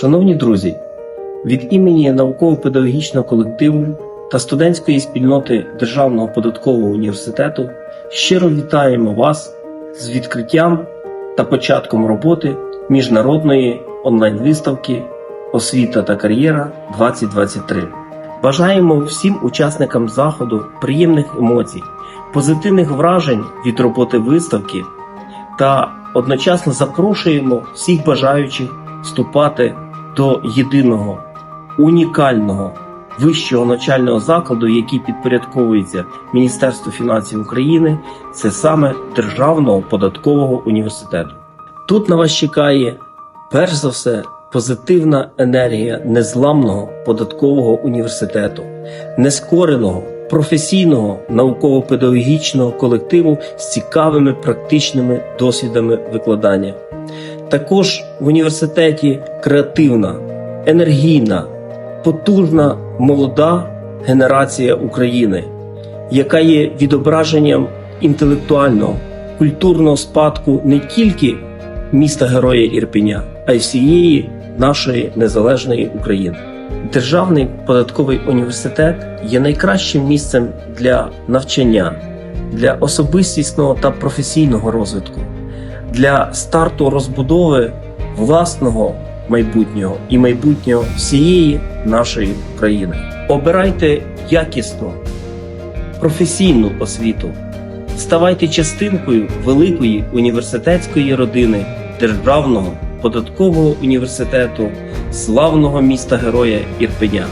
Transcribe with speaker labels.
Speaker 1: Шановні друзі, від імені науково-педагогічного колективу та студентської спільноти Державного податкового університету щиро вітаємо вас з відкриттям та початком роботи міжнародної онлайн-виставки Освіта та кар'єра 2023. Бажаємо всім учасникам заходу приємних емоцій, позитивних вражень від роботи виставки та одночасно запрошуємо всіх бажаючих вступати до єдиного унікального вищого навчального закладу, який підпорядковується Міністерству фінансів України, це саме Державного податкового університету. Тут на вас чекає перш за все позитивна енергія незламного податкового університету, нескореного професійного науково-педагогічного колективу з цікавими практичними досвідами викладання. Також в університеті креативна, енергійна, потужна молода генерація України, яка є відображенням інтелектуального, культурного спадку не тільки міста Героя Ірпеня, а й всієї нашої незалежної України. Державний податковий університет є найкращим місцем для навчання, для особистісного та професійного розвитку, для старту розбудови власного майбутнього і майбутнього всієї нашої країни. Обирайте якісну, професійну освіту, ставайте частинкою великої університетської родини Державного податкового університету славного міста Героя Ірпеня.